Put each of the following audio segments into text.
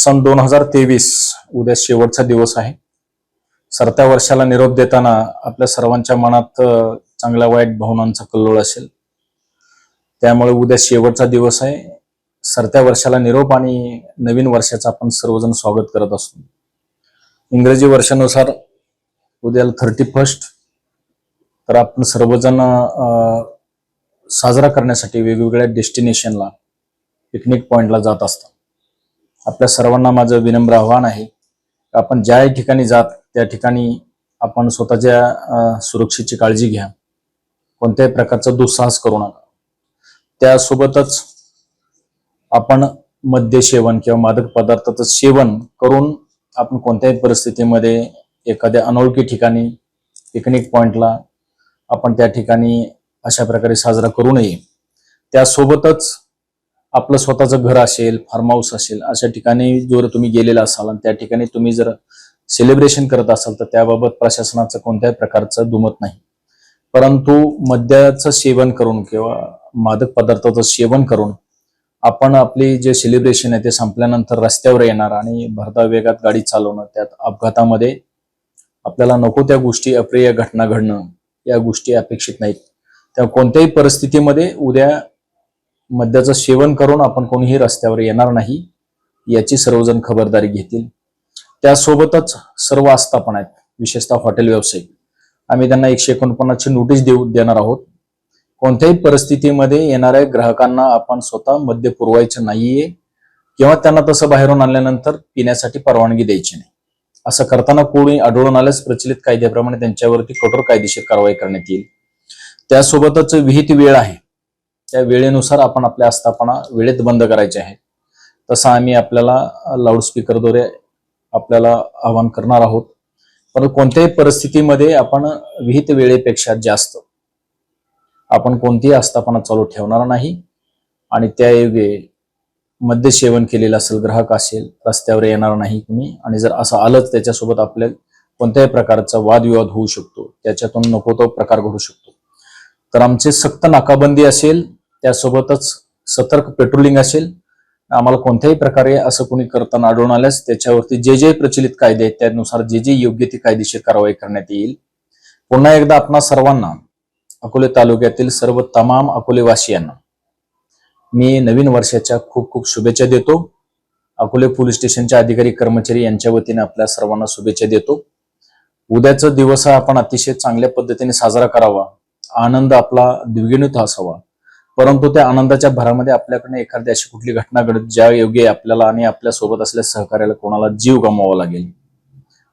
सन दोन हजार तेवीस उद्या शेवटचा दिवस आहे. सरत्या वर्षाला निरोप देताना आपल्या सर्वांच्या मनात चांगल्या वाईट भावनांचा कल्लोळ असेल. त्यामुळे उद्या शेवटचा दिवस आहे. सरत्या वर्षाला निरोप आणि नवीन वर्षाचं आपण सर्वजण स्वागत करत असतो. इंग्रजी वर्षानुसार उद्याला थर्टी फर्स्ट तर आपण सर्वजण साजरा करण्यासाठी वेगवेगळ्या डेस्टिनेशनला पिकनिक पॉइंटला जात असतात आपल्या सर्वांना माझं विनम्र आव्हान आहे आपण ज्या ठिकाणी जात त्या ठिकाणी आपण स्वतःच्या सुरक्षेची काळजी घ्या. कोणत्याही प्रकारचा दुस्साहस करू नका. त्यासोबतच आपण मद्य सेवन किंवा मादक पदार्थाचं सेवन करून आपण कोणत्याही परिस्थितीमध्ये एखाद्या अनोळखी ठिकाणी पिकनिक पॉइंटला आपण त्या ठिकाणी अशा प्रकारे साजरा करू नये. त्यासोबतच आपलं स्वतःचं घर असेल फार्म हाऊस असेल अशा ठिकाणी जर तुम्ही गेलेला असाल आणि त्या ठिकाणी तुम्ही जर सेलिब्रेशन करत असाल तर त्याबाबत प्रशासनाचं कोणत्याही प्रकारचं दुमत नाही. परंतु मद्याचं सेवन करून किंवा मादक पदार्थाचं सेवन करून आपण आपली जे सेलिब्रेशन आहे ते संपल्यानंतर रस्त्यावर येणार आणि भरधाव वेगात गाडी चालवणं त्यात अपघातामध्ये आपल्याला नको त्या गोष्टी अप्रिय घटना घडणं या गोष्टी अपेक्षित नाहीत. त्या कोणत्याही परिस्थितीमध्ये उद्या मद्याचं सेवन करून आपण कोणीही रस्त्यावर येणार नाही याची सर्वजण खबरदारी घेतील. त्यासोबतच सर्व आस्थापन आहेत विशेषतः हॉटेल व्यावसायिक आम्ही त्यांना एकशे एकोणपन्नासची नोटीस देऊ देणार आहोत. कोणत्याही परिस्थितीमध्ये येणाऱ्या ग्राहकांना आपण स्वतः मद्य पुरवायचं नाहीये किंवा त्यांना तसं बाहेरून आणल्यानंतर पिण्यासाठी परवानगी द्यायची नाही. असं करताना कोणी आढळून आल्यास प्रचलित कायद्याप्रमाणे त्यांच्यावरती कठोर कायदेशीर कारवाई करण्यात येईल. त्यासोबतच विहित वेळ आहे. त्या वेळेनुसार आपण आपल्या आस्थापना वेळेत बंद करायचे आहे. तसा आम्ही आपल्याला लाऊडस्पीकरद्वारे आपल्याला आवाहन करणार आहोत. पण कोणत्याही परिस्थितीमध्ये आपण विहित वेळेपेक्षा जास्त आपण कोणतीही आस्थापना चालू ठेवणार नाही आणि त्यायोगे मद्य सेवन केलेलं असेल ग्राहक असेल रस्त्यावर येणार नाही कुणी आणि जर असं आलंच त्याच्यासोबत आपल्या कोणत्याही प्रकारचा वादविवाद होऊ शकतो त्याच्यातून नको तो प्रकार घडू शकतो. तर आमचे सक्त नाकाबंदी असेल त्यासोबतच सतर्क पेट्रोलिंग असेल आम्हाला कोणत्याही प्रकारे असं कोणी करताना आढळून आल्यास त्याच्यावरती जे जे प्रचलित कायदे आहेत त्यानुसार जे जे योग्य ती कायदेशीर कारवाई करण्यात येईल. पुन्हा एकदा आपणा सर्वांना अकोले तालुक्यातील सर्व तमाम अकोलेवासियांना मी नवीन वर्षाच्या खूप खूप शुभेच्छा देतो. अकोले पोलीस स्टेशनच्या अधिकारी कर्मचारी यांच्या वतीने आपल्या सर्वांना शुभेच्छा देतो. उद्याचा दिवस हा आपण अतिशय चांगल्या पद्धतीने साजरा करावा. आनंद आपला द्विगुणित असावा. परंतु त्या आनंदाच्या भरामध्ये आपल्याकडे एखादी अशी कुठली घटना घडत ज्या योग्य आपल्याला आणि आपल्यासोबत असलेल्या सहकार्याला कोणाला जीव गमवावा लागेल?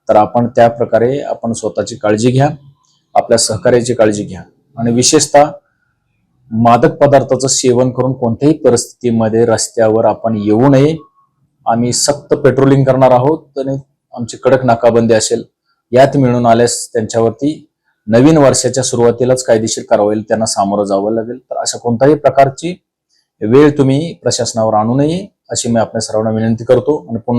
तर आपण त्या प्रकारे आपण स्वतःची काळजी घ्या आपल्या सहकार्याची काळजी घ्या. आणि विशेषतः मादक पदार्थाचं सेवन करून कोणत्याही परिस्थितीमध्ये रस्त्यावर आपण येऊ नये. आम्ही सक्त पेट्रोलिंग करणार आहोत आणि आमची कडक नाकाबंदी असेल यात मिळून आल्यास त्यांच्यावरती नवीन वर्षाच्या सुरुवातीलाच कायदेशीर कारवाईला त्यांना सामोरं जावं लागेल. तर अशा कोणत्याही प्रकारची वेळ तुम्ही प्रशासनावर आणू नये अशी मी आपल्या सर्वांना विनंती करतो. आणि पुन्हा